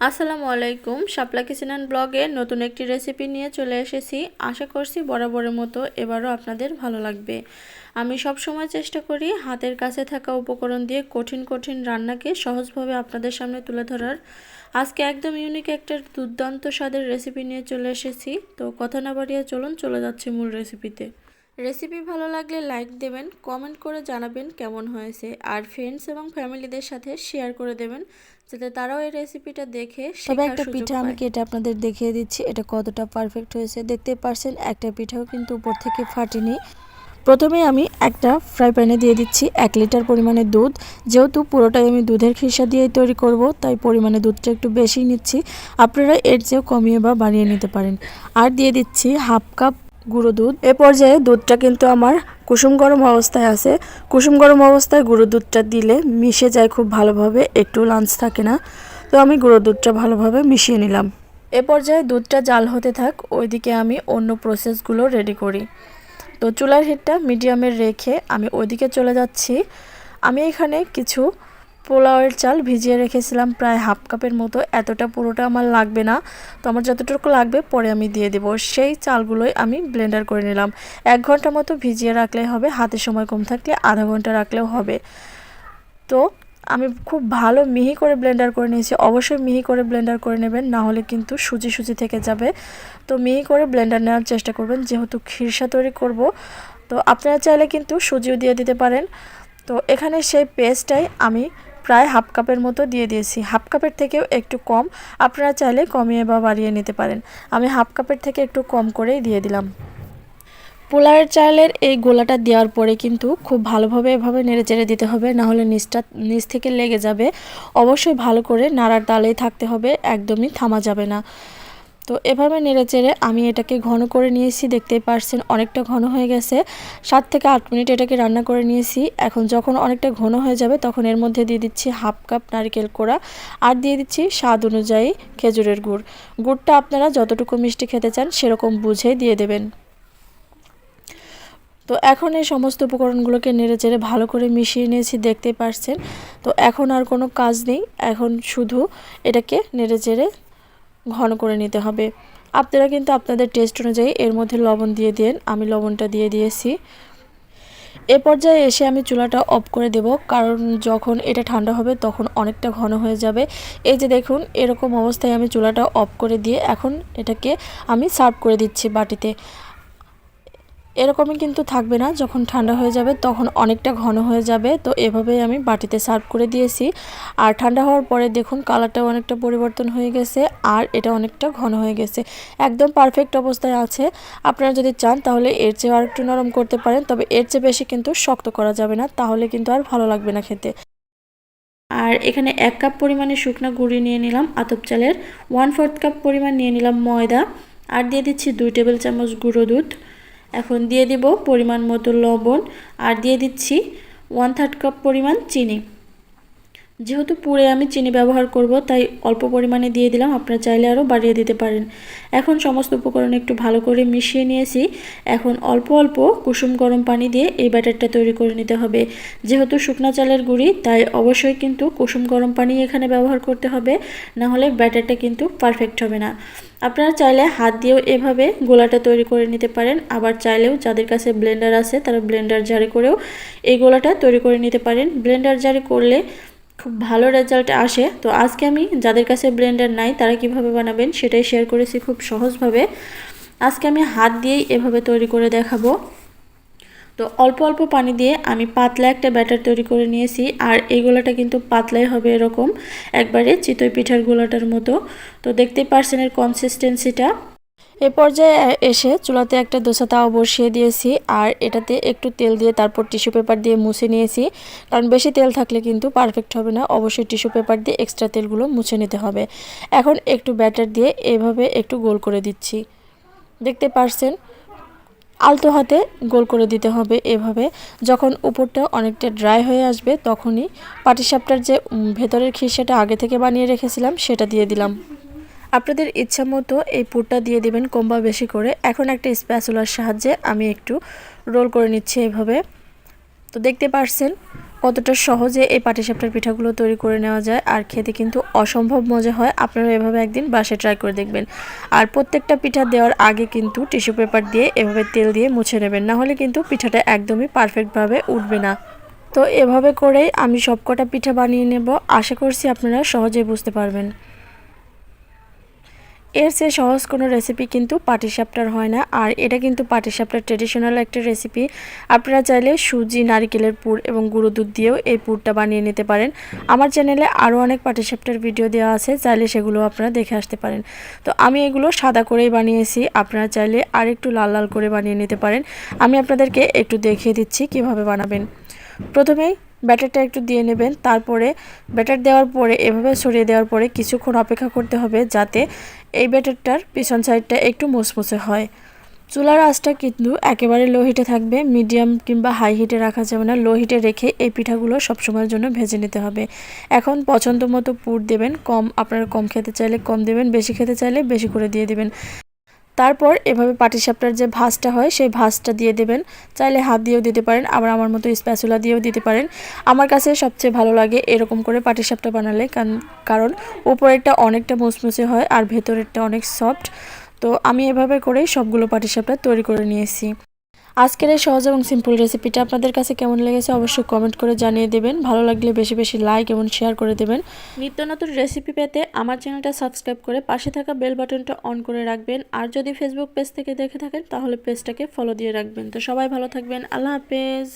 আসসালামু আলাইকুম। শাপলা কিচেন ব্লগে নতুন একটি রেসিপি নিয়ে চলে এসেছি। আশা করছি বরাবরের মতো এবারও আপনাদের ভালো লাগবে। আমি সব সময় চেষ্টা করি হাতের কাছে থাকা উপকরণ দিয়ে কঠিন কঠিন রান্নাকে সহজভাবে আপনাদের সামনে তুলে ধরার। আজকে একদম ইউনিক একটা দুর্দান্ত স্বাদের রেসিপি নিয়ে চলে এসেছি। তো কথা না বাড়িয়ে চলুন, চলে যাচ্ছে মূল রেসিপিতে। রেসিপি ভালো লাগলে লাইক দেবেন কমেন্ট করে জানাবেন কেমন হয়েছে। আর ফ্রেন্ডস এবং ফ্যামিলিদের সাথে শেয়ার করে দেবেন যাতে তারাও এই রেসিপিটা দেখে তবে একটা পিঠা আমি। কেটে আপনাদের দেখিয়ে দিচ্ছি? এটা কতটা পারফেক্ট হয়েছে দেখতে পারছেন একটা পিঠাও কিন্তু উপর থেকে ফাটেনি। প্রথমে আমি একটা ফ্রাই প্যানে দিয়ে দিচ্ছি এক লিটার পরিমাণে দুধ। যেহেতু পুরোটাই আমি দুধের খিসা দিয়েই তৈরি করব তাই পরিমাণে দুধটা একটু বেশি নিচ্ছি। আপনারা এর চেয়েও কমিয়ে বা বাড়িয়ে নিতে পারেন। আর দিয়ে দিচ্ছি হাফ কাপ গুঁড়ো দুধ। এ পর্যায়ে দুধটা কিন্তু আমার কুসুম গরম অবস্থায় আছে। কুসুম গরম অবস্থায় গুঁড়ো দুধটা দিলে মিশে যায় খুব ভালোভাবে, একটু লাঞ্চ থাকে না। তো আমি গুঁড়ো দুধটা ভালোভাবে মিশিয়ে নিলাম। এ পর্যায়ে দুধটা জাল হতে থাক, ওইদিকে আমি অন্য প্রসেসগুলো রেডি করি। তো চুলার হিটটা মিডিয়ামে রেখে আমি ওইদিকে চলে যাচ্ছি। আমি এখানে কিছু পোলাওয়ের চাল ভিজিয়ে রেখেছিলাম প্রায় হাফ কাপের মতো। এতটা পুরোটা আমার লাগবে না। তো আমার যতটুকু লাগবে পরে আমি দিয়ে দেব। সেই চালগুলোই আমি ব্লেন্ডার করে নিলাম। এক ঘণ্টা মতো ভিজিয়ে রাখলে হবে। হাতে সময় কম থাকলে আধা ঘণ্টা রাখলেও হবে। তো আমি খুব ভালো মিহি করে ব্লেন্ডার করে নিয়েছি। অবশ্যই মিহি করে ব্লেন্ডার করে নেবেন, না হলে কিন্তু সুজি সুজি থেকে যাবে। তো মিহি করে ব্লেন্ডার নেওয়ার চেষ্টা করবেন। যেহেতু খিরসা তৈরি করব, তো আপনারা চাইলে কিন্তু সুজিও দিয়ে দিতে পারেন। তো এখানে সেই পেস্টটাই আমি প্রায় হাফ কাপের মতো দিয়ে দিয়েছি। হাফ কাপের থেকেও একটু কম। আপনারা চাইলে কমিয়ে বা বাড়িয়ে নিতে পারেন। আমি হাফ কাপের থেকে একটু কম করেই দিয়ে দিলাম। পোলাওয়ের চালের এই গোলাটা দেওয়ার পরে কিন্তু খুব ভালোভাবে এভাবে নেড়ে চেড়ে দিতে হবে, নাহলে নিচটা, নিচ থেকে লেগে যাবে। অবশ্যই ভালো করে নাড়ার তালেই থাকতে হবে, একদমই থামা যাবে না। তো এভাবে নেড়ে চেড়ে আমি এটাকে ঘন করে নিয়েছি, দেখতেই পারছেন অনেকটা ঘন হয়ে গেছে। সাত থেকে আট মিনিট এটাকে রান্না করে নিয়েছি। এখন যখন অনেকটা ঘন হয়ে যাবে, তখন এর মধ্যে দিয়ে দিচ্ছি হাফ কাপ নারকেল কোড়া আর দিয়ে দিচ্ছি স্বাদ অনুযায়ী খেজুরের গুড়। গুড়টা আপনারা যতটুকু মিষ্টি খেতে চান, সেরকম বুঝেই দিয়ে দেবেন। তো এখন এই সমস্ত উপকরণগুলোকে নেড়ে চেড়ে ভালো করে মিশিয়ে নিয়েছি, দেখতেই পারছেন। তো এখন আর কোনো কাজ নেই। এখন শুধু এটাকে নেড়ে চেড়ে ঘন করে নিতে হবে। আপনারা কিন্তু আপনাদের টেস্ট অনুযায়ী এর মধ্যে লবণ দিয়ে দিন। আমি লবণটা দিয়ে দিয়েছি। এ পর্যায়ে এসে আমি চুলাটা অফ করে দেব। কারণ যখন এটা ঠান্ডা হবে তখন অনেকটা ঘন হয়ে যাবে। এই যে দেখুন, এরকম অবস্থায় আমি চুলাটা অফ করে দিয়ে এখন এটাকে আমি সার্ভ করে দিচ্ছি বাটিতে। এরকমই কিন্তু থাকবে না, যখন ঠান্ডা হয়ে যাবে তখন অনেকটা ঘন হয়ে যাবে। তো এভাবেই আমি বাটিতে সার্ভ করে দিয়েছি। আর ঠান্ডা হওয়ার পরে দেখুন কালারটাও অনেকটা পরিবর্তন হয়ে গেছে আর এটা অনেকটা ঘন হয়ে গেছে। একদম পারফেক্ট অবস্থায় আছে। আপনারা যদি চান তাহলে এর চেয়ে আর একটু নরম করতে পারেন, তবে এর চেয়ে বেশি কিন্তু শক্ত করা যাবে না, তাহলে কিন্তু আর ভালো লাগবে না খেতে। আর এখানে এক কাপ পরিমাণে শুকনো গুঁড়ি নিয়ে নিলাম, আতপ চালের। ওয়ান ফোর্থ কাপ পরিমাণ নিয়ে নিলাম ময়দা। আর দিয়ে দিচ্ছি দুই টেবিল চামচ গুঁড়ো দুধ। এখন দিয়ে দিব পরিমাণ মতো লবণ আর দিয়ে দিচ্ছি ওয়ান থার্ড কাপ পরিমাণ চিনি। যেহেতু পুরে আমি চিনি ব্যবহার করব, তাই অল্প পরিমাণে দিয়ে দিলাম। আপনারা চাইলে আরও বাড়িয়ে দিতে পারেন। এখন সমস্ত উপকরণ একটু ভালো করে মিশিয়ে নিয়েছি। এখন অল্প অল্প কুসুম গরম পানি দিয়ে এই ব্যাটারটা তৈরি করে নিতে হবে। যেহেতু শুকনা চালের গুঁড়ি, তাই অবশ্যই কিন্তু কুসুম গরম পানি এখানে ব্যবহার করতে হবে। না হলে ব্যাটারটা কিন্তু পারফেক্ট হবে না। আপনারা চাইলে হাত দিয়েও এভাবে গোলাটা তৈরি করে নিতে পারেন। আবার চাইলেও যাদের কাছে ব্লেন্ডার আছে, তারা ব্লেন্ডার জারি করেও এই গোলাটা তৈরি করে নিতে পারেন। ব্লেন্ডার জারি করলে খুব ভালো রেজাল্ট আসে। তো আজকে আমি যাদের কাছে ব্লেন্ডার নাই, তারা কীভাবে বানাবেন সেটাই শেয়ার করেছি খুব সহজভাবে। আজকে আমি হাত দিয়েই এভাবে তৈরি করে দেখাবো। তো অল্প অল্প পানি দিয়ে আমি পাতলা একটা ব্যাটার তৈরি করে নিয়েছি, আর এই গোলাটা কিন্তু পাতলাই হবে এরকম, একবারে চিতই পিঠার গোলাটার মতো। তো দেখতেই পারছেন এর কনসিস্টেন্সিটা এ পর্যায়ে এসে চুলাতে একটা দোসা তাওয়া বসিয়ে দিয়েছি আর এটাতে একটু তেল দিয়ে তারপর টিস্যু পেপার দিয়ে মুছে নিয়েছি। কারণ বেশি তেল থাকলে কিন্তু পারফেক্ট হবে না। অবশ্যই টিস্যু পেপার দিয়ে এক্সট্রা তেলগুলো মুছে নিতে হবে। এখন একটু ব্যাটার দিয়ে এভাবে একটু গোল করে দিচ্ছি। দেখতে পারছেন? আলতো হাতে গোল করে দিতে হবে এভাবে। যখন উপরটা অনেকটা ড্রাই হয়ে আসবে, তখনই পাটিসাপটার যে ভেতরের খিসাটা আগে থেকে বানিয়ে রেখেছিলাম, সেটা দিয়ে দিলাম। আপনাদের ইচ্ছা মতো এই পুরটা দিয়ে দিবেন কম বা বেশি করে। এখন একটা স্প্যাচুলার সাহায্যে আমি একটু রোল করে নিচ্ছি এভাবে। তো দেখতে পারছেন কতটা সহজে এই পাটিসাপটার পিঠাগুলো তৈরি করে নেওয়া যায় আর খেতে কিন্তু অসম্ভব মজা হয়। আপনারা এভাবে একদিন বাসায় ট্রাই করে দেখবেন। আর প্রত্যেকটা পিঠা দেওয়ার আগে কিন্তু টিস্যু পেপার দিয়ে এভাবে তেল দিয়ে মুছে নেবেন। না হলে কিন্তু পিঠাটা একদমই পারফেক্টভাবে উঠবে না। তো এভাবে করেই আমি সবকটা পিঠা বানিয়ে নেব। আশা করছি আপনারা সহজেই বুঝতে পারবেন। এর চেয়ে সহজ কোনো রেসিপি কিন্তু পাটিসাপটার হয় না। আর এটা কিন্তু পাটিসাপটার ট্রেডিশনাল একটা রেসিপি আপনারা চাইলে সুজি, নারিকেলের পুর এবং গুঁড়ো দুধ দিয়েও এই পুরটা বানিয়ে নিতে পারেন। আমার চ্যানেলে আরও অনেক পাটিসাপটার ভিডিও দেওয়া আছে, চাইলে সেগুলো আপনারা দেখে আসতে পারেন। তো আমি এগুলো সাদা করেই বানিয়েছি, আপনারা চাইলে আর একটু লাল লাল করে বানিয়ে নিতে পারেন। আমি আপনাদেরকে একটু দেখিয়ে দিচ্ছি কীভাবে বানাবেন। প্রথমেই ব্যাটারটা একটু দিয়ে নেবেন। তারপরে ব্যাটার দেওয়ার পরে, এভাবে ছড়িয়ে দেওয়ার পরে কিছুক্ষণ অপেক্ষা করতে হবে যাতে এই ব্যাটারটার পিছন সাইডটা একটু মুসমুসে হয়। চুলার আঁচটা কিন্তু একেবারে লো হিটে থাকবে। মিডিয়াম কিংবা হাই হিটে রাখা যাবে না। লো হিটে রেখে এই পিঠাগুলো সবসময়ের জন্য ভেজে নিতে হবে। এখন পছন্দ মতো পুর দেবেন। কম, আপনারা কম খেতে চাইলে কম দেবেন, বেশি খেতে চাইলে বেশি করে দিয়ে দেবেন। তারপর এভাবে পাটিসাপটার যে ভাঁজটা হয়, সেই ভাঁজটা দিয়ে দেবেন। চাইলে হাত দিয়েও দিতে পারেন, আবার আমার মতো স্প্যাচুলা দিয়েও দিতে পারেন। আমার কাছে সবচেয়ে ভালো লাগে এরকম করে পাটিসাপটা বানালে কারণ- উপরেরটা অনেকটা মুসমুসে হয় আর ভেতরেরটা অনেক সফট তো আমি এভাবে করেই সবগুলো পাটিসাপটা তৈরি করে নিয়েছি। আজকের এই সহজ এবং সিম্পল রেসিপিটা আপনাদের কাছে কেমন লেগেছে অবশ্যই কমেন্ট করে জানিয়ে দেবেন। ভালো লাগলে বেশি বেশি লাইক এবং শেয়ার করে দেবেন। নিত্য নতুন রেসিপি পেতে আমার চ্যানেলটা সাবস্ক্রাইব করে পাশে থাকা বেল বাটনটা অন করে রাখবেন। আর যদি ফেসবুক পেজ থেকে দেখে থাকেন, তাহলে পেজটাকে ফলো দিয়ে রাখবেন। তো সবাই ভালো থাকবেন। আল্লাহ হাফেজ।